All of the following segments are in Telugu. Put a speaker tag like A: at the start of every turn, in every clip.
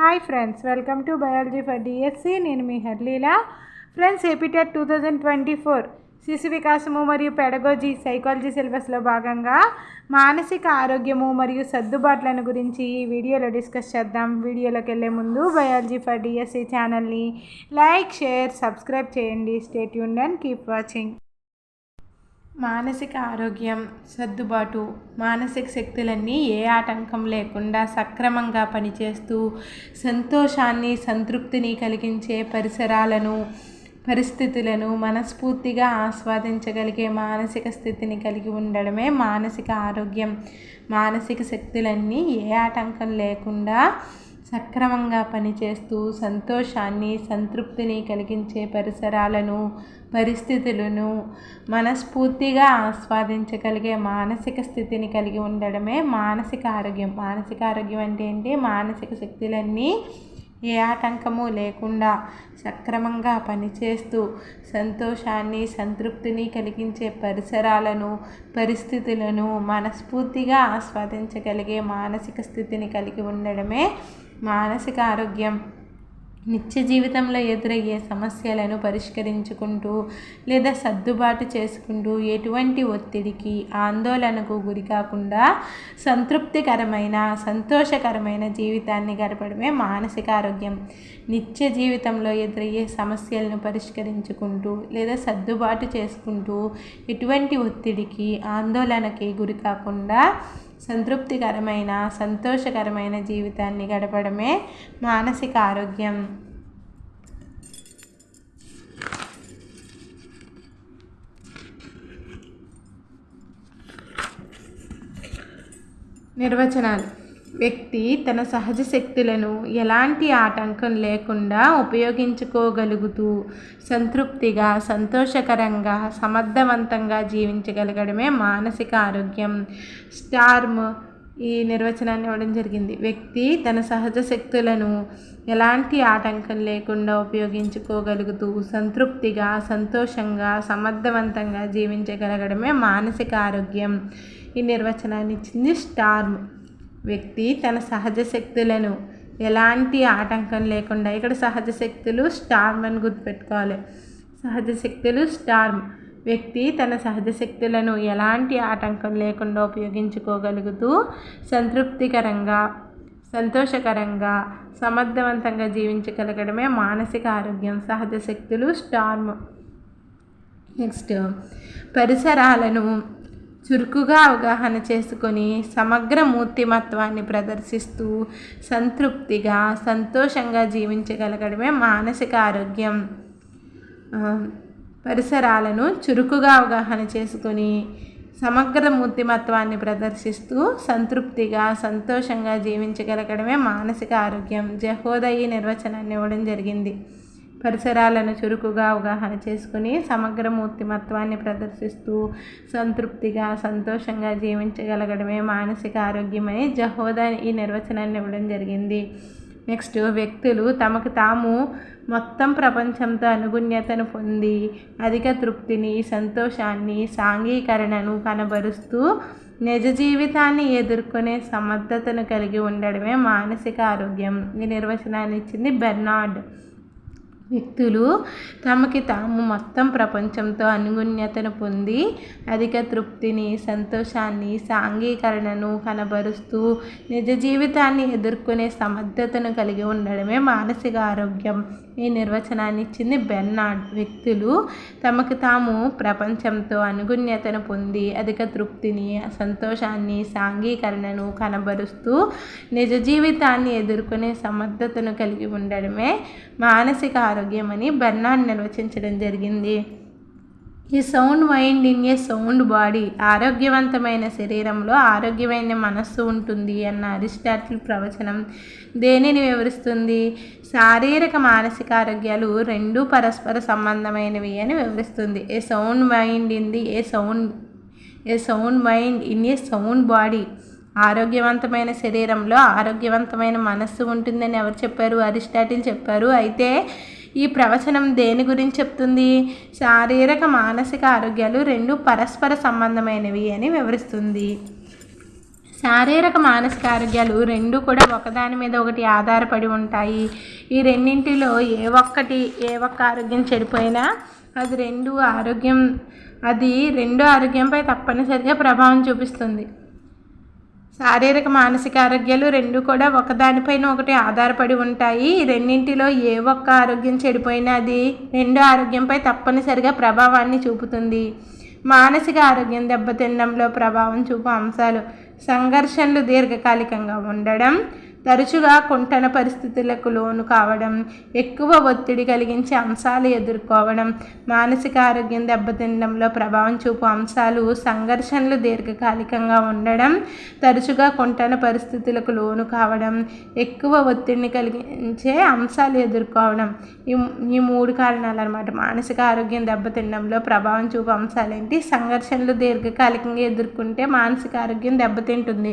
A: Hi friends welcome to biology for DSC నేను మీ Harleela. Friends APTET two thousand twenty four శిశు వికాసము మరియు పెడగోజీ సైకాలజీ సిలబస్లో భాగంగా మానసిక ఆరోగ్యము మరియు సర్దుబాట్లను గురించి ఈ వీడియోలో డిస్కస్ చేద్దాం. వీడియోలోకి వెళ్ళే ముందు బయాలజీ ఫర్ డిఎస్సి ఛానల్ని లైక్ షేర్ సబ్స్క్రైబ్ చేయండి. స్టేట్ యూన్ అండ్ కీప్ వాచింగ్ మానసిక ఆరోగ్యం సర్దుబాటు మానసిక శక్తులన్నీ ఏ ఆటంకం లేకుండా సక్రమంగా పనిచేస్తూ సంతోషాన్ని సంతృప్తిని కలిగించే పరిసరాలను పరిస్థితులను మనస్ఫూర్తిగా ఆస్వాదించగలిగే మానసిక స్థితిని కలిగి ఉండడమే మానసిక ఆరోగ్యం. మానసిక శక్తులన్నీ ఏ ఆటంకం లేకుండా సక్రమంగా పనిచేస్తూ సంతోషాన్ని సంతృప్తిని కలిగించే పరిసరాలను పరిస్థితులను మనస్ఫూర్తిగా ఆస్వాదించగలిగే మానసిక స్థితిని కలిగి ఉండడమే మానసిక ఆరోగ్యం. మానసిక ఆరోగ్యం అంటే ఏంటి? మానసిక శక్తులన్నీ ఏ ఆటంకము లేకుండా సక్రమంగా పనిచేస్తూ సంతోషాన్ని సంతృప్తిని కలిగించే పరిసరాలను పరిస్థితులను మనస్ఫూర్తిగా ఆస్వాదించగలిగే మానసిక స్థితిని కలిగి ఉండడమే మానసిక ఆరోగ్యం నిత్య జీవితంలో ఎదురయ్యే సమస్యలను పరిష్కరించుకుంటూ లేదా సర్దుబాటు చేసుకుంటూ ఎటువంటి ఒత్తిడికి ఆందోళనకు గురికాకుండా సంతృప్తికరమైన సంతోషకరమైన జీవితాన్ని గడపడమే మానసిక ఆరోగ్యం. నిత్య జీవితంలో ఎదురయ్యే సమస్యలను పరిష్కరించుకుంటూ లేదా సర్దుబాటు చేసుకుంటూ ఎటువంటి ఒత్తిడికి ఆందోళనకి గురికాకుండా సంతృప్తికరమైన సంతోషకరమైన జీవితాన్ని గడపడమే మానసిక ఆరోగ్యం. నిర్వచనాలు. వ్యక్తి తన సహజ శక్తులను ఎలాంటి ఆటంకం లేకుండా ఉపయోగించుకోగలుగుతూ సంతృప్తిగా సంతోషకరంగా సమర్థవంతంగా జీవించగలగడమే మానసిక ఆరోగ్యం. స్టార్మ్ ఈ నిర్వచనాన్ని ఇవ్వడం జరిగింది. వ్యక్తి తన సహజ శక్తులను ఎలాంటి ఆటంకం లేకుండా ఉపయోగించుకోగలుగుతూ సంతృప్తిగా సంతోషంగా సమర్థవంతంగా జీవించగలగడమే మానసిక ఆరోగ్యం. ఈ నిర్వచనాన్ని ఇచ్చింది స్టార్మ్. వ్యక్తి తన సహజ శక్తులను ఎలాంటి ఆటంకం లేకుండా ఇక్కడ సహజ శక్తులు స్టార్మ్ అని గుర్తుపెట్టుకోవాలి. సహజ శక్తులు స్టార్మ్. వ్యక్తి తన సహజ శక్తులను ఎలాంటి ఆటంకం లేకుండా ఉపయోగించుకోగలుగుతూ సంతృప్తికరంగా సంతోషకరంగా సమర్థవంతంగా జీవించగలగడమే మానసిక ఆరోగ్యం. సహజ శక్తులు స్టార్మ్. నెక్స్ట్. పరిసరాలను చురుకుగా అవగాహన చేసుకొని సమగ్ర మూర్తిమత్వాన్ని ప్రదర్శిస్తూ సంతృప్తిగా సంతోషంగా జీవించగలగడమే మానసిక ఆరోగ్యం. పరిసరాలను చురుకుగా అవగాహన చేసుకొని సమగ్ర మూర్తిమత్వాన్ని ప్రదర్శిస్తూ సంతృప్తిగా సంతోషంగా జీవించగలగడమే మానసిక ఆరోగ్యం. జహోదయి నిర్వచనాన్ని ఇవ్వడం జరిగింది. పరిసరాలను చురుకుగా అవగాహన చేసుకుని సమగ్ర మూర్తిమత్వాన్ని ప్రదర్శిస్తూ సంతృప్తిగా సంతోషంగా జీవించగలగడమే మానసిక ఆరోగ్యమని జహోదా ఈ నిర్వచనాన్ని ఇవ్వడం జరిగింది. నెక్స్ట్ వ్యక్తులు తమకు తాము మొత్తం ప్రపంచంతో అనుగుణ్యతను పొంది అధిక తృప్తిని సంతోషాన్ని సాంఘీకరణను కనబరుస్తూ నిజ జీవితాన్ని ఎదుర్కొనే సమర్థతను కలిగి ఉండడమే మానసిక ఆరోగ్యం. ఈ నిర్వచనాన్ని ఇచ్చింది బెర్నార్డ్. వ్యక్తులు తమకి తాము మొత్తం ప్రపంచంతో అనుగుణ్యతను పొంది అధిక తృప్తిని సంతోషాన్ని సాంఘీకరణను కనబరుస్తూ నిజ జీవితాన్ని ఎదుర్కొనే సమర్థతను కలిగి ఉండడమే మానసిక ఆరోగ్యం. ఈ నిర్వచనాన్ని ఇచ్చింది బెన్నాడ్ వ్యక్తులు తమకు తాము ప్రపంచంతో అనుగుణ్యతను పొంది అధిక తృప్తిని సంతోషాన్ని సాంఘీకరణను కనబరుస్తూ నిజ జీవితాన్ని ఎదుర్కొనే సమర్థతను కలిగి ఉండడమే మానసిక ఆరోగ్యం అని బెర్నాడ్ నిర్వచించడం జరిగింది. ఈ sound mind in a sound body ఆరోగ్యవంతమైన శరీరంలో ఆరోగ్యమైన మనస్సు ఉంటుంది అన్న అరిస్టాటిల్ ప్రవచనం దేనిని వివరిస్తుంది? శారీరక మానసిక ఆరోగ్యాలు రెండు పరస్పర సంబంధమైనవి అని వివరిస్తుంది. A sound mind in the a sound a sound mind in a sound body ఆరోగ్యవంతమైన శరీరంలో ఆరోగ్యవంతమైన మనస్సు ఉంటుందని ఎవరు చెప్పారు? అరిస్టాటిల్ చెప్పారు. అయితే ఈ ప్రవచనం దేని గురించి చెప్తుంది? శారీరక మానసిక ఆరోగ్యాలు రెండు పరస్పర సంబంధమైనవి అని వివరిస్తుంది. శారీరక మానసిక ఆరోగ్యాలు రెండు కూడా ఒకదాని మీద ఒకటి ఆధారపడి ఉంటాయి. ఈ రెండింటిలో ఏ ఒక్కటి ఏ ఒక్క ఆరోగ్యం చెడిపోయినా అది రెండు ఆరోగ్యం అది రెండు ఆరోగ్యంపై తప్పనిసరిగా ప్రభావం చూపిస్తుంది. శారీరక మానసిక ఆరోగ్యాలు రెండు కూడా ఒకదానిపైన ఒకటి ఆధారపడి ఉంటాయి. రెండింటిలో ఏ ఒక్క ఆరోగ్యం చెడిపోయినా అది రెండు ఆరోగ్యంపై తప్పనిసరిగా ప్రభావాన్ని చూపుతుంది. మానసిక ఆరోగ్యం దెబ్బతినడంలో ప్రభావం చూపు అంశాలు సంఘర్షణలు దీర్ఘకాలికంగా ఉండడం తరచుగా కుంటన పరిస్థితులకు లోను కావడం ఎక్కువ ఒత్తిడి కలిగించే అంశాలు ఎదుర్కోవడం మానసిక ఆరోగ్యం దెబ్బతినడంలో ప్రభావం చూపు అంశాలు సంఘర్షణలు దీర్ఘకాలికంగా ఉండడం తరచుగా కుంటన పరిస్థితులకు లోను కావడం ఎక్కువ ఒత్తిడిని కలిగించే అంశాలు ఎదుర్కోవడం. ఈ ఈ మూడు కారణాలు అనమాట మానసిక ఆరోగ్యం దెబ్బతినడంలో ప్రభావం చూపు అంశాలు ఏంటి సంఘర్షణలు దీర్ఘకాలికంగా ఎదుర్కొంటే మానసిక ఆరోగ్యం దెబ్బతింటుంది.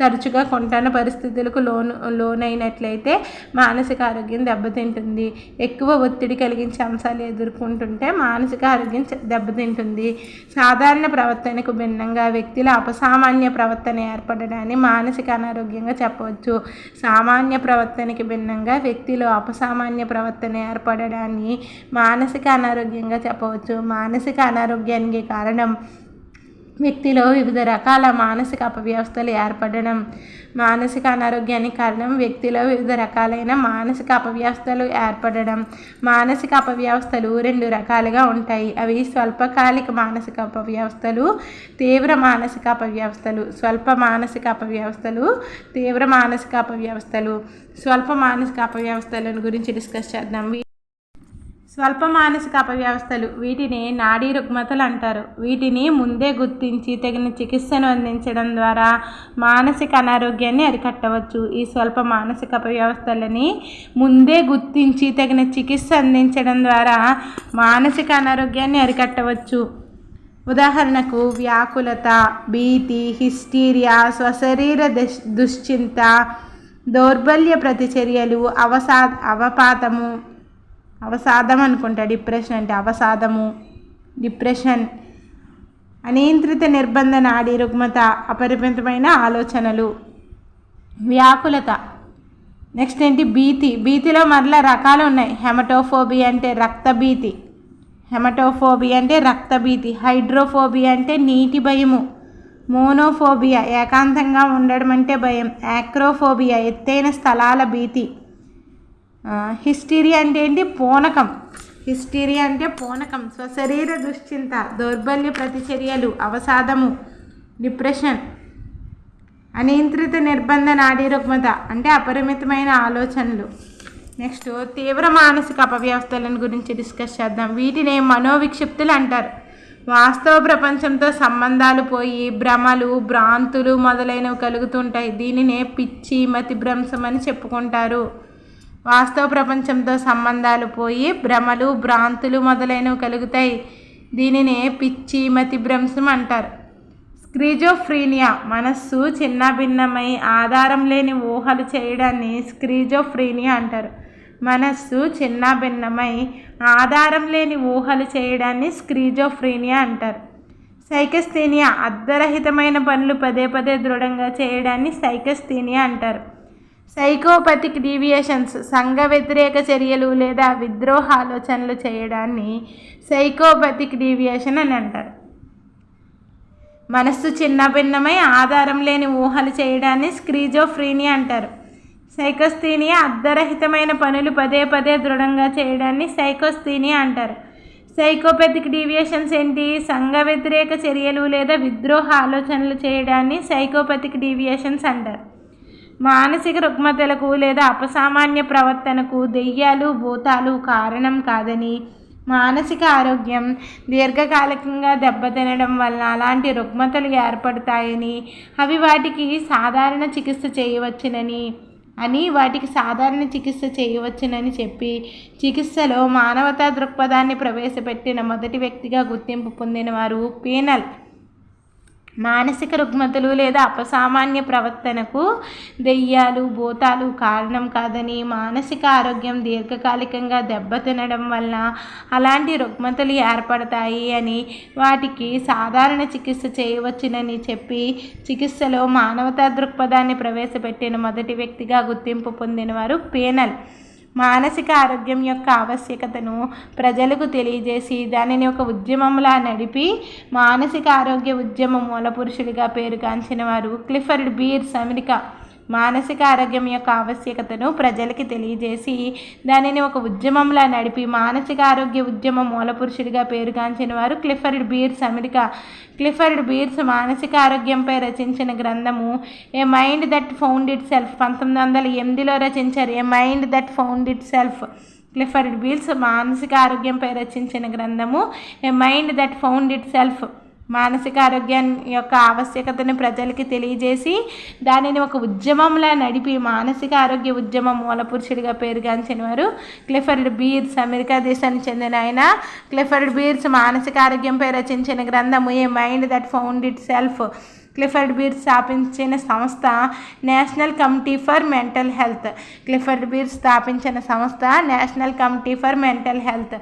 A: తరచుగా కుంటన పరిస్థితులకు లోను లోనైనట్లయితే మానసిక ఆరోగ్యం దెబ్బతింటుంది. ఎక్కువ ఒత్తిడి కలిగించే అంశాలు ఎదుర్కొంటుంటే మానసిక ఆరోగ్యం దెబ్బతింటుంది. సాధారణ ప్రవర్తనకు భిన్నంగా వ్యక్తిలో అపసామాన్య ప్రవర్తన ఏర్పడడాన్ని మానసిక అనారోగ్యంగా చెప్పవచ్చు. సామాన్య ప్రవర్తనకి భిన్నంగా వ్యక్తిలో అపసామాన్య ప్రవర్తన ఏర్పడడాన్ని మానసిక అనారోగ్యంగా చెప్పవచ్చు. మానసిక అనారోగ్యానికి కారణం వ్యక్తిలో వివిధ రకాల మానసిక అపవ్యవస్థలు ఏర్పడడం మానసిక అనారోగ్యానికి కారణం వ్యక్తిలో వివిధ రకాలైన మానసిక అపవ్యవస్థలు ఏర్పడడం. మానసిక అపవ్యవస్థలు రెండు రకాలుగా ఉంటాయి. అవి స్వల్పకాలిక మానసిక అపవ్యవస్థలు తీవ్ర మానసిక అపవ్యవస్థలు. స్వల్ప మానసిక అపవ్యవస్థలు తీవ్ర మానసిక అపవ్యవస్థలు. స్వల్ప మానసిక అపవ్యవస్థలను గురించి డిస్కస్ చేద్దాం. స్వల్ప మానసిక అపవ్యవస్థలు. వీటిని నాడీ రుగ్మతలు అంటారు. వీటిని ముందే గుర్తించి తగిన చికిత్సను అందించడం ద్వారా మానసిక అనారోగ్యాన్ని అరికట్టవచ్చు. ఈ స్వల్ప మానసిక అపవ్యవస్థలని ముందే గుర్తించి తగిన చికిత్స అందించడం ద్వారా మానసిక అనారోగ్యాన్ని అరికట్టవచ్చు. ఉదాహరణకు వ్యాకులత భీతి హిస్టీరియా స్వశరీర దుశ్చింత దౌర్బల్య ప్రతిచర్యలు అవసా అవపాతము అవసాదం అనుకుంటా డిప్రెషన్ అంటే అవసాదము డిప్రెషన్. అనియంత్రిత నిర్బంధ నాడి రుగ్మత అపరిమితమైన ఆలోచనలు. వ్యాకులత. నెక్స్ట్ ఏంటి? భీతి. భీతిలో మరలా రకాలు ఉన్నాయి. హెమటోఫోబి అంటే రక్తభీతి హెమటోఫోబి అంటే రక్తభీతి హైడ్రోఫోబియా అంటే నీటి భయము. మోనోఫోబియా ఏకాంతంగా ఉండడం అంటే భయం. యాక్రోఫోబియా ఎత్తైన స్థలాల భీతి. హిస్టీరియా అంటే ఏంటి? పూనకం. హిస్టీరియా అంటే పూనకం. స్వశరీర దుశ్చింత దౌర్బల్య ప్రతిచర్యలు అవసాదము డిప్రెషన్ అనియంత్రిత నిర్బంధ నాడీ రుగ్మత అంటే అపరిమితమైన ఆలోచనలు. నెక్స్ట్ తీవ్ర మానసిక అపవ్యవస్థలను గురించి డిస్కస్ చేద్దాం. వీటిని మనోవిక్షిప్తులు అంటారు. వాస్తవ ప్రపంచంతో సంబంధాలు పోయి భ్రమలు భ్రాంతులు మొదలైనవి కలుగుతుంటాయి. దీనినే పిచ్చి మతిభ్రంశం అని చెప్పుకుంటారు. వాస్తవ ప్రపంచంతో సంబంధాలు పోయి భ్రమలు భ్రాంతులు మొదలైనవి కలుగుతాయి. దీనినే పిచ్చి మతి భ్రంశం అంటారు. స్క్రీజోఫ్రీనియా మనస్సు చిన్నభిన్నమై ఆధారం లేని ఊహలు చేయడాన్ని స్క్రీజోఫ్రీనియా అంటారు. మనస్సు చిన్నభిన్నమై ఆధారం లేని ఊహలు చేయడాన్ని స్క్రీజోఫ్రీనియా అంటారు. సైకస్థీనియా అర్ధరహితమైన పనులు పదే పదే దృఢంగా చేయడాన్ని సైకస్థీనియా అంటారు. సైకోపతిక్ డీవియేషన్స్ సంఘ వ్యతిరేక చర్యలు లేదా విద్రోహ ఆలోచనలు చేయడాన్ని సైకోపతిక్ డీవియేషన్ అని అంటారు. మనస్సు చిన్నభిన్నమై ఆధారం లేని ఊహలు చేయడాన్ని స్క్రీజోఫ్రీని అంటారు. సైకోస్థీనియా అర్ధరహితమైన పనులు పదే పదే దృఢంగా చేయడాన్ని సైకోస్థీనియా అంటారు. సైకోపెథిక్ డీవియేషన్స్ ఏంటి? సంఘ వ్యతిరేక చర్యలు లేదా విద్రోహ ఆలోచనలు చేయడాన్ని సైకోపెథిక్ డీవియేషన్స్ అంటారు. మానసిక రుగ్మతలకు లేదా అపసామాన్య ప్రవర్తనకు దెయ్యాలు భూతాలు కారణం కాదని మానసిక ఆరోగ్యం దీర్ఘకాలికంగా దెబ్బతినడం వలన అలాంటి రుగ్మతలు ఏర్పడతాయని అవి వాటికి సాధారణ చికిత్స చేయవచ్చునని అని వాటికి సాధారణ చికిత్స చేయవచ్చునని చెప్పి చికిత్సలో మానవతా దృక్పథాన్ని ప్రవేశపెట్టిన మొదటి వ్యక్తిగా గుర్తింపు పొందిన వారు పీనల్. మానసిక రుగ్మతలు లేదా అపసామాన్య ప్రవర్తనకు దెయ్యాలు భూతాలు కారణం కాదని మానసిక ఆరోగ్యం దీర్ఘకాలికంగా దెబ్బతినడం వలన అలాంటి రుగ్మతలు ఏర్పడతాయి అని వాటికి సాధారణ చికిత్స చేయవచ్చునని చెప్పి చికిత్సలో మానవతా దృక్పథాన్ని ప్రవేశపెట్టిన మొదటి వ్యక్తిగా గుర్తింపు పొందినవారు పేనల్. మానసిక ఆరోగ్యం యొక్క ఆవశ్యకతను ప్రజలకు తెలియజేసి దానిని ఒక ఉద్యమంలా నడిపి మానసిక ఆరోగ్య ఉద్యమ మూలపురుషుడిగా పేరుగాంచిన వారు క్లిఫర్డ్ బీర్స్ అమెరికా. మానసిక ఆరోగ్యం యొక్క ఆవశ్యకతను ప్రజలకి తెలియజేసి దానిని ఒక ఉద్యమంలా నడిపి మానసిక ఆరోగ్య ఉద్యమ మూలపురుషుడిగా పేరుగాంచిన వారు Clifford Beers America Clifford Beers మానసిక ఆరోగ్యంపై రచించిన గ్రంథము a mind that found itself పంతొమ్మిది వందల ఎనిమిదిలో రచించారు. A mind that found itself Clifford Beers మానసిక ఆరోగ్యంపై రచించిన గ్రంథము a mind that found itself మానసిక ఆరోగ్యం యొక్క ఆవశ్యకతను ప్రజలకి తెలియజేసి దానిని ఒక ఉద్యమంలా నడిపి మానసిక ఆరోగ్య ఉద్యమం మూలపురుషుడిగా పేరుగాంచిన వారు క్లిఫర్డ్ బీర్స్ అమెరికా దేశానికి చెందిన ఆయన. క్లిఫర్డ్ బీర్స్ మానసిక ఆరోగ్యంపై రచించిన గ్రంథము a mind that found itself. Clifford Beers స్థాపించిన సంస్థ national committee for mental health. Clifford Beers స్థాపించిన సంస్థ national committee for mental health.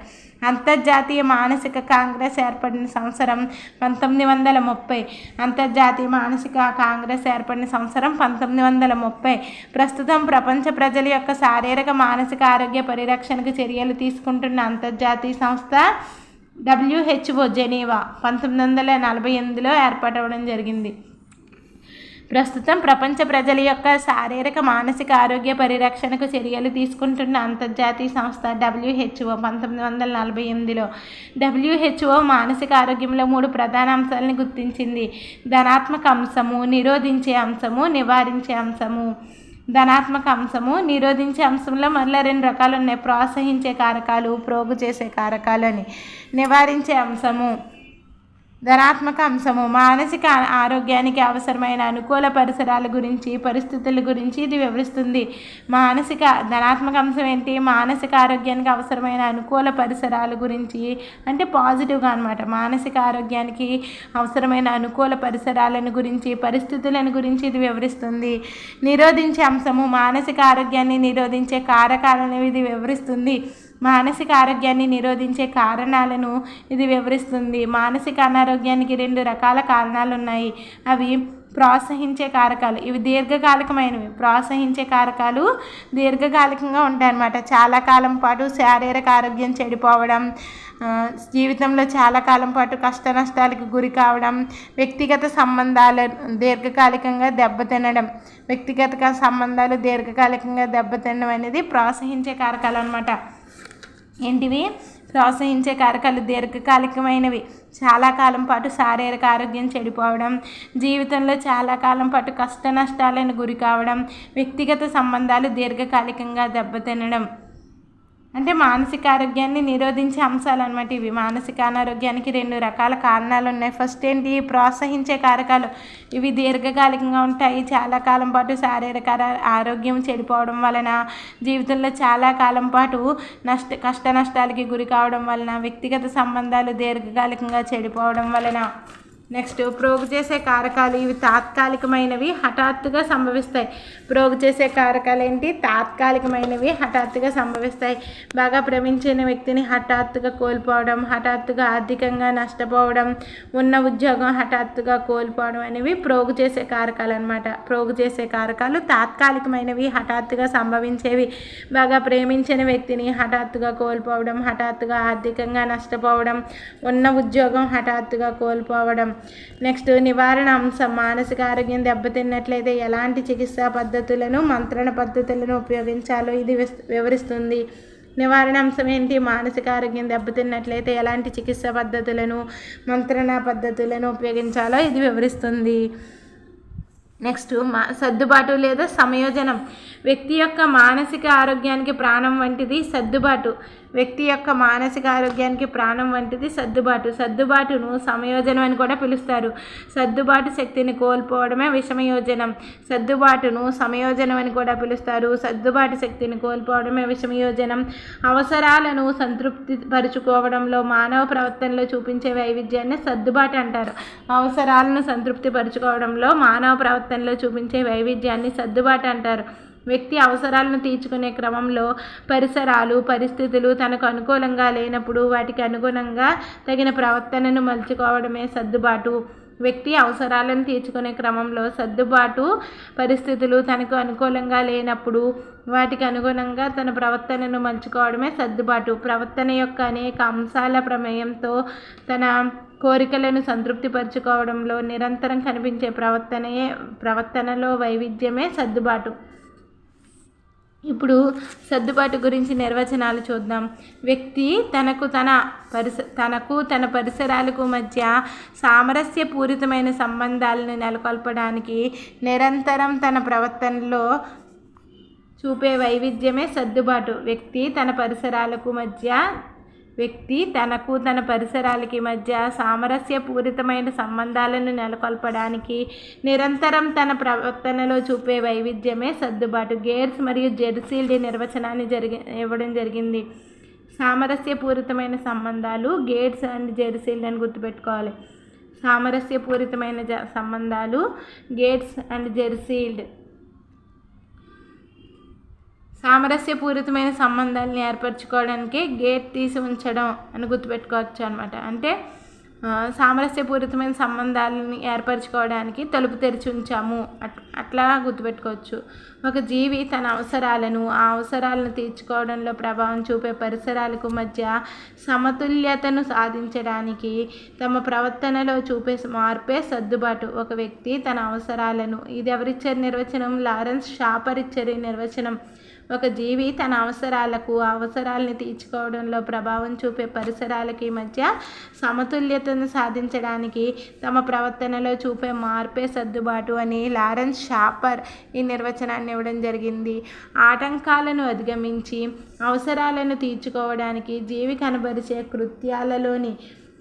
A: అంతర్జాతీయ మానసిక కాంగ్రెస్ ఏర్పడిన సంవత్సరం పంతొమ్మిది వందల ముప్పై. అంతర్జాతీయ మానసిక కాంగ్రెస్ ఏర్పడిన సంవత్సరం పంతొమ్మిది వందల ముప్పై. ప్రస్తుతం ప్రపంచ ప్రజల యొక్క శారీరక మానసిక ఆరోగ్య పరిరక్షణకు చర్యలు తీసుకుంటున్న అంతర్జాతీయ సంస్థ డబ్ల్యూహెచ్ఓ జెనీవా పంతొమ్మిది వందల నలభై ఎనిమిదిలో ఏర్పాటవడం జరిగింది. ప్రస్తుతం ప్రపంచ ప్రజల యొక్క శారీరక మానసిక ఆరోగ్య పరిరక్షణకు చర్యలు తీసుకుంటున్న అంతర్జాతీయ సంస్థ డబ్ల్యూహెచ్ఓ పంతొమ్మిది వందల నలభై ఎనిమిదిలో డబ్ల్యూహెచ్ఓ మానసిక ఆరోగ్యంలో మూడు ప్రధాన అంశాలను గుర్తించింది. ధనాత్మక అంశము నిరోధించే అంశము నివారించే అంశము. ధనాత్మక అంశము నిరోధించే అంశంలో మళ్ళీ రెండు రకాలు ఉన్నాయి. ప్రోత్సహించే కారకాలు ప్రోగు చేసే కారకాలు అని. నివారించే అంశము. ధనాత్మక అంశము మానసిక ఆరోగ్యానికి అవసరమైన అనుకూల పరిసరాల గురించి పరిస్థితుల గురించి ఇది వివరిస్తుంది. మానసిక ధనాత్మక అంశం ఏంటి? మానసిక ఆరోగ్యానికి అవసరమైన అనుకూల పరిసరాల గురించి అంటే పాజిటివ్గా అనమాట మానసిక ఆరోగ్యానికి అవసరమైన అనుకూల పరిసరాలను గురించి పరిస్థితులను గురించి ఇది వివరిస్తుంది. నిరోధించే అంశము మానసిక ఆరోగ్యాన్ని నిరోధించే కారకాలను ఇది వివరిస్తుంది. మానసిక ఆరోగ్యాన్ని నిరోధించే కారణాలను ఇది వివరిస్తుంది. మానసిక అనారోగ్యానికి రెండు రకాల కారణాలు ఉన్నాయి అవి ప్రోత్సహించే కారకాలు. ఇవి దీర్ఘకాలికమైనవి. ప్రోత్సహించే కారకాలు దీర్ఘకాలికంగా ఉంటాయన్నమాట. చాలా కాలం పాటు శారీరక ఆరోగ్యం చెడిపోవడం జీవితంలో చాలా కాలం పాటు కష్ట నష్టాలకు గురి కావడం వ్యక్తిగత సంబంధాలు దీర్ఘకాలికంగా దెబ్బతినడం వ్యక్తిగత సంబంధాలు దీర్ఘకాలికంగా దెబ్బతినడం అనేది ప్రోత్సహించే కారకాలు అనమాట ఏంటివి? ప్రోత్సహించే కారకాలు దీర్ఘకాలికమైనవి. చాలా కాలం పాటు శారీరక ఆరోగ్యం చెడిపోవడం జీవితంలో చాలా కాలం పాటు కష్ట నష్టాలను గురి కావడం వ్యక్తిగత సంబంధాలు దీర్ఘకాలికంగా దెబ్బతినడం. అంటే మానసిక ఆరోగ్యాన్ని నిరోధించే అంశాలు అనమాట ఇవి. మానసిక అనారోగ్యానికి రెండు రకాల కారణాలు ఉన్నాయి. ఫస్ట్ ఏంటి? ప్రోత్సహించే కారకాలు. ఇవి దీర్ఘకాలికంగా ఉంటాయి. చాలా కాలం పాటు శారీరక ఆరోగ్యం చెడిపోవడం వలన జీవితంలో చాలా కాలం పాటు నష్ట కష్ట నష్టాలకి గురి కావడం వలన వ్యక్తిగత సంబంధాలు దీర్ఘకాలికంగా చెడిపోవడం వలన నెక్స్ట్ ప్రోగు చేసే కారకాలు ఇవి తాత్కాలికమైనవి హఠాత్తుగా సంభవిస్తాయి. ప్రోగు చేసే కారకాలు ఏంటి? తాత్కాలికమైనవి హఠాత్తుగా సంభవిస్తాయి. బాగా ప్రేమించిన వ్యక్తిని హఠాత్తుగా కోల్పోవడం హఠాత్తుగా ఆర్థికంగా నష్టపోవడం ఉన్న ఉద్యోగం హఠాత్తుగా కోల్పోవడం అనేవి ప్రోగు చేసే కారకాలు అనమాట ప్రోగు చేసే కారకాలు తాత్కాలికమైనవి హఠాత్తుగా సంభవించేవి. బాగా ప్రేమించిన వ్యక్తిని హఠాత్తుగా కోల్పోవడం హఠాత్తుగా ఆర్థికంగా నష్టపోవడం ఉన్న ఉద్యోగం హఠాత్తుగా కోల్పోవడం నెక్స్ట్ నివారణ అంశం మానసిక ఆరోగ్యం దెబ్బతిన్నట్లయితే ఎలాంటి చికిత్సా పద్ధతులను మంత్రణ పద్ధతులను ఉపయోగించాలో ఇది వివరిస్తుంది. నివారణ అంశం ఏంటి? మానసిక ఆరోగ్యం దెబ్బతిన్నట్లయితే ఎలాంటి చికిత్సా పద్ధతులను మంత్రణ పద్ధతులను ఉపయోగించాలో ఇది వివరిస్తుంది. నెక్స్ట్ మా సర్దుబాటు లేదా సమయోజనం వ్యక్తి యొక్క మానసిక ఆరోగ్యానికి ప్రాణం వంటిది సర్దుబాటు. వ్యక్తి యొక్క మానసిక ఆరోగ్యానికి ప్రాణం వంటిది సర్దుబాటు. సర్దుబాటును సమయోజనం అని కూడా పిలుస్తారు. సర్దుబాటు శక్తిని కోల్పోవడమే విషమయోజనం. సర్దుబాటును సమయోజనం అని కూడా పిలుస్తారు. సర్దుబాటు శక్తిని కోల్పోవడమే విషమయోజనం. అవసరాలను సంతృప్తి పరుచుకోవడంలో మానవ ప్రవర్తనలో చూపించే వైవిధ్యాన్ని సర్దుబాటు అంటారు. అవసరాలను సంతృప్తి పరుచుకోవడంలో మానవ ప్రవర్తనలో చూపించే వైవిధ్యాన్ని సర్దుబాటు అంటారు. వ్యక్తి అవసరాలను తీర్చుకునే క్రమంలో పరిసరాలు పరిస్థితులు తనకు అనుకూలంగా లేనప్పుడు వాటికి అనుగుణంగా తగిన ప్రవర్తనను మలుచుకోవడమే సర్దుబాటు. వ్యక్తి అవసరాలను తీర్చుకునే క్రమంలో సర్దుబాటు పరిస్థితులు తనకు అనుకూలంగా లేనప్పుడు వాటికి అనుగుణంగా తన ప్రవర్తనను మలుచుకోవడమే సర్దుబాటు. ప్రవర్తన యొక్క అనేక అంశాల ప్రమేయంతో తన కోరికలను సంతృప్తిపరచుకోవడంలో నిరంతరం కనిపించే ప్రవర్తనయే ప్రవర్తనలో వైవిధ్యమే సర్దుబాటు. ఇప్పుడు సర్దుబాటు గురించి నిర్వచనాలు చూద్దాం. వ్యక్తి తనకు తన పరిస తనకు తన పరిసరాలకు మధ్య సామరస్యపూరితమైన సంబంధాలను నెలకొల్పడానికి నిరంతరం తన ప్రవర్తనలో చూపే వైవిధ్యమే సర్దుబాటు. వ్యక్తి తన పరిసరాలకు మధ్య వ్యక్తి తనకు తన పరిసరాలకి మధ్య సామరస్యపూరితమైన సంబంధాలను నెలకొల్పడానికి నిరంతరం తన ప్రవర్తనలో చూపే వైవిధ్యమే సర్దుబాటు. గేర్స్ మరియు జెర్సీల్డ్ నిర్వచనాన్ని జరిగి ఇవ్వడం జరిగింది. సామరస్యపూరితమైన సంబంధాలు గేట్స్ అండ్ జెర్సీల్డ్ అని గుర్తుపెట్టుకోవాలి. సామరస్యపూరితమైన జ సంబంధాలు గేట్స్ అండ్ జెర్సీల్డ్. సామరస్యపూరితమైన సంబంధాలను ఏర్పరచుకోవడానికి గేట్ తీసి ఉంచడం అని గుర్తుపెట్టుకోవచ్చు అనమాట అంటే సామరస్యపూరితమైన సంబంధాలను ఏర్పరచుకోవడానికి తలుపు తెరిచి ఉంచాము. అట్ అట్లా గుర్తుపెట్టుకోవచ్చు. ఒక జీవి తన అవసరాలను ఆ అవసరాలను తీర్చుకోవడంలో ప్రభావం చూపే పరిసరాలకు మధ్య సమతుల్యతను సాధించడానికి తమ ప్రవర్తనలో చూపే మార్పే సర్దుబాటు. ఒక వ్యక్తి తన అవసరాలను ఇది ఎవరిచ్చారు నిర్వచనం? లారెన్స్ షాపర్ ఇచ్చారు నిర్వచనం. ఒక జీవి తన అవసరాలకు అవసరాలని తీర్చుకోవడంలో ప్రభావం చూపే పరిసరాలకి మధ్య సమతుల్యతను సాధించడానికి తమ ప్రవర్తనలో చూపే మార్పే సర్దుబాటు అని లారెన్స్ షాపర్ ఈ నిర్వచనాన్ని ఇవ్వడం జరిగింది. ఆటంకాలను అధిగమించి అవసరాలను తీర్చుకోవడానికి జీవి కనబరిచే కృత్యాలలోని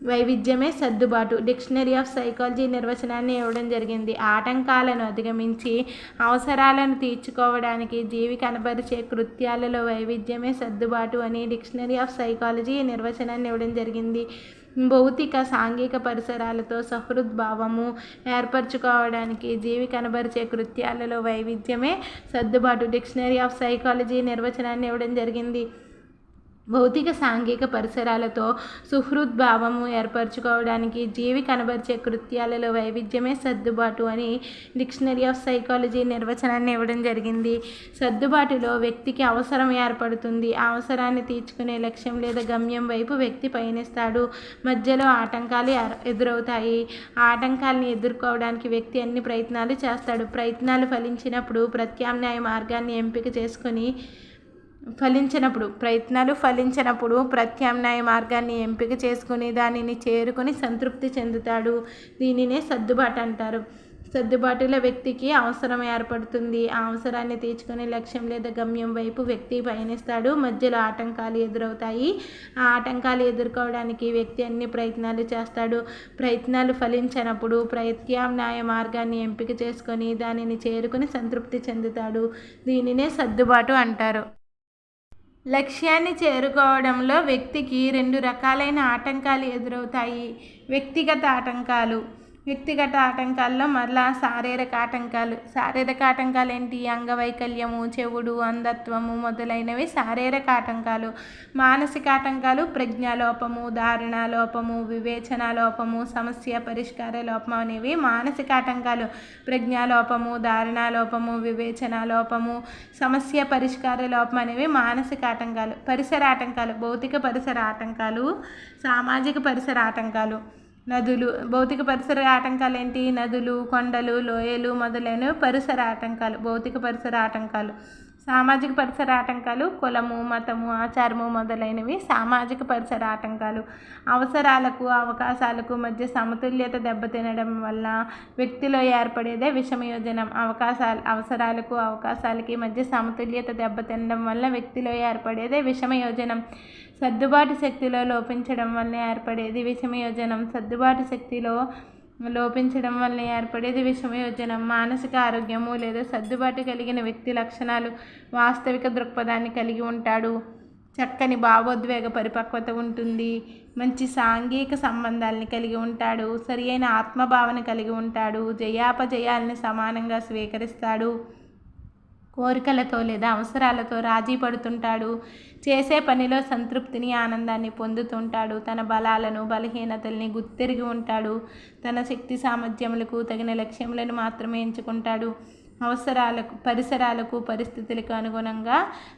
A: వైవిధ్యమే సర్దుబాటు. డిక్షనరీ ఆఫ్ సైకాలజీ నిర్వచనాన్ని ఇవ్వడం జరిగింది. ఆటంకాలను అధిగమించి అవసరాలను తీర్చుకోవడానికి జీవి కనబరిచే కృత్యాలలో వైవిధ్యమే సర్దుబాటు అని డిక్షనరీ ఆఫ్ సైకాలజీ నిర్వచనాన్ని ఇవ్వడం జరిగింది. భౌతిక సాంఘిక పరిసరాలతో సహృద్భావము ఏర్పరచుకోవడానికి జీవి కనబరిచే కృత్యాలలో వైవిధ్యమే సర్దుబాటు. డిక్షనరీ ఆఫ్ సైకాలజీ నిర్వచనాన్ని ఇవ్వడం జరిగింది. భౌతిక సాంఘిక పరిసరాలతో సుహృద్భావము ఏర్పరచుకోవడానికి జీవి కనబరిచే కృత్యాలలో వైవిధ్యమే సర్దుబాటు అని డిక్షనరీ ఆఫ్ సైకాలజీ నిర్వచనాన్ని ఇవ్వడం జరిగింది. సర్దుబాటులో వ్యక్తికి అవసరం ఏర్పడుతుంది. ఆ అవసరాన్ని తీర్చుకునే లక్ష్యం లేదా గమ్యం వైపు వ్యక్తి పయనిస్తాడు. మధ్యలో ఆటంకాలు ఎదురవుతాయి. ఆ ఆటంకాలను ఎదుర్కోవడానికి వ్యక్తి అన్ని ప్రయత్నాలు చేస్తాడు. ప్రయత్నాలు ఫలించినప్పుడు ప్రత్యామ్నాయ మార్గాన్ని ఎంపిక చేసుకొని ఫలించినప్పుడు ప్రయత్నాలు ఫలించినప్పుడు ప్రత్యామ్నాయ మార్గాన్ని ఎంపిక చేసుకుని దానిని చేరుకొని సంతృప్తి చెందుతాడు. దీనినే సర్దుబాటు అంటారు. సర్దుబాటుల వ్యక్తికి అవసరం ఏర్పడుతుంది. ఆ అవసరాన్ని తీర్చుకునే లక్ష్యం లేదా గమ్యం వైపు వ్యక్తి పయనిస్తాడు. మధ్యలో ఆటంకాలు ఎదురవుతాయి. ఆ ఆటంకాలు ఎదుర్కోవడానికి వ్యక్తి అన్ని ప్రయత్నాలు చేస్తాడు. ప్రయత్నాలు ఫలించినప్పుడు ప్రత్యామ్నాయ మార్గాన్ని ఎంపిక చేసుకొని దానిని చేరుకుని సంతృప్తి చెందుతాడు. దీనినే సర్దుబాటు అంటారు. లక్ష్యాన్ని చేరుకోవడంలో వ్యక్తికి రెండు రకాలైన ఆటంకాలు ఎదురవుతాయి. వ్యక్తిగత ఆటంకాలు. వ్యక్తిగత ఆటంకాల్లో మరలా శారీరక ఆటంకాలు. శారీరక ఆటంకాలు ఏంటి? అంగవైకల్యము చెవుడు అంధత్వము మొదలైనవి శారీరక ఆటంకాలు. మానసిక ఆటంకాలు ప్రజ్ఞాలోపము ధారణ లోపము వివేచన లోపము సమస్య పరిష్కార లోపం అనేవి మానసిక ఆటంకాలు. ప్రజ్ఞాలోపము ధారణ లోపము వివేచన లోపము సమస్య పరిష్కార లోపం అనేవి మానసిక ఆటంకాలు. పరిసర ఆటంకాలు భౌతిక పరిసర ఆటంకాలు సామాజిక పరిసర ఆటంకాలు. నదులు భౌతిక పరిసర ఆటంకాలు ఏంటి నదులు కొండలు లోయలు మొదలైనవి పరిసర ఆటంకాలు భౌతిక పరిసర ఆటంకాలు. సామాజిక పరిసర ఆటంకాలు కులము మతము ఆచారము మొదలైనవి సామాజిక పరిసర ఆటంకాలు. అవసరాలకు అవకాశాలకు మధ్య సమతుల్యత దెబ్బతినడం వల్ల వ్యక్తిలో ఏర్పడేదే విషమయోజనం. అవకాశాలు అవసరాలకు అవకాశాలకి మధ్య సమతుల్యత దెబ్బతినడం వల్ల వ్యక్తిలో ఏర్పడేదే విషమయోజనం. సర్దుబాటు శక్తిలో లోపించడం వల్ల ఏర్పడేది విషమయోజనం. సర్దుబాటు శక్తిలో లోపించడం వల్ల ఏర్పడేది విషమయోజనం. మానసిక ఆరోగ్యము లేదా సర్దుబాటు కలిగిన వ్యక్తి లక్షణాలు వాస్తవిక దృక్పథాన్ని కలిగి ఉంటాడు. చక్కని భావోద్వేగ పరిపక్వత ఉంటుంది. మంచి సాంఘిక సంబంధాలని కలిగి ఉంటాడు. సరి అయిన ఆత్మభావన కలిగి ఉంటాడు. జయాపజయాలని సమానంగా స్వీకరిస్తాడు. కోరికలతో లేదా అవసరాలతో రాజీ పడుతుంటాడు. చేసే పనిలో సంతృప్తిని ఆనందాన్ని పొందుతుంటాడు. తన బలాలను బలహీనతల్ని గుర్తెరిగి ఉంటాడు. తన శక్తి సామర్థ్యములకు తగిన లక్ష్యములను మాత్రమే ఎంచుకుంటాడు. అవసరాలకు పరిసరాలకు పరిస్థితులకు అనుగుణంగా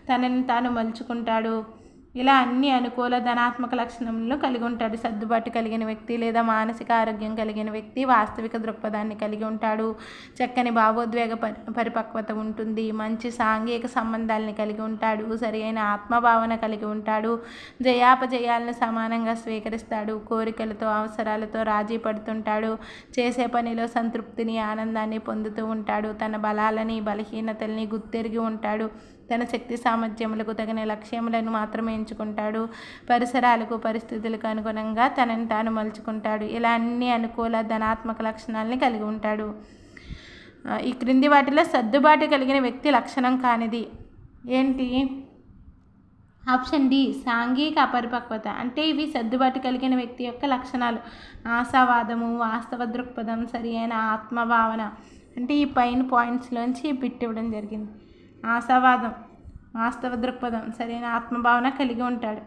A: తనని తాను మలుచుకుంటాడు. ఇలా అన్ని అనుకూల ధనాత్మక లక్షణములను కలిగి ఉంటాడు. సర్దుబాటు కలిగిన వ్యక్తి లేదా మానసిక ఆరోగ్యం కలిగిన వ్యక్తి వాస్తవిక దృక్పథాన్ని కలిగి ఉంటాడు. చక్కని భావోద్వేగ పరి పరిపక్వత ఉంటుంది. మంచి సాంఘిక సంబంధాలని కలిగి ఉంటాడు. సరి అయిన ఆత్మభావన కలిగి ఉంటాడు. జయాపజయాలను సమానంగా స్వీకరిస్తాడు. కోరికలతో అవసరాలతో రాజీ పడుతుంటాడు. చేసే పనిలో సంతృప్తిని ఆనందాన్ని పొందుతూ ఉంటాడు. తన బలాలని బలహీనతల్ని గుర్తెరిగి ఉంటాడు. తన శక్తి సామర్థ్యములకు తగిన లక్ష్యములను మాత్రమే ఎంచుకుంటాడు. పరిసరాలకు పరిస్థితులకు అనుగుణంగా తనని తాను మలుచుకుంటాడు. ఇలా అన్ని అనుకూల ధనాత్మక లక్షణాలని కలిగి ఉంటాడు. ఈ క్రింది వాటిలో సర్దుబాటు కలిగిన వ్యక్తి లక్షణం కానిది. ఏంటి? ఆప్షన్ డి సాంఘిక అపరిపక్వత. అంటే ఇవి సర్దుబాటు కలిగిన వ్యక్తి యొక్క లక్షణాలు. ఆశావాదము వాస్తవ దృక్పథం సరి అయిన ఆత్మభావన. అంటే ఈ పైన పాయింట్స్లోంచి బిట్ ఇవ్వడం జరిగింది. ఆశావాదం వాస్తవ దృక్పథం సరైన ఆత్మభావన కలిగి ఉంటాడు.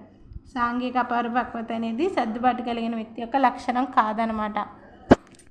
A: సాంఘిక పరిపక్వత అనేది సర్దుబాటు కలిగిన వ్యక్తి యొక్క లక్షణం కాదనమాట.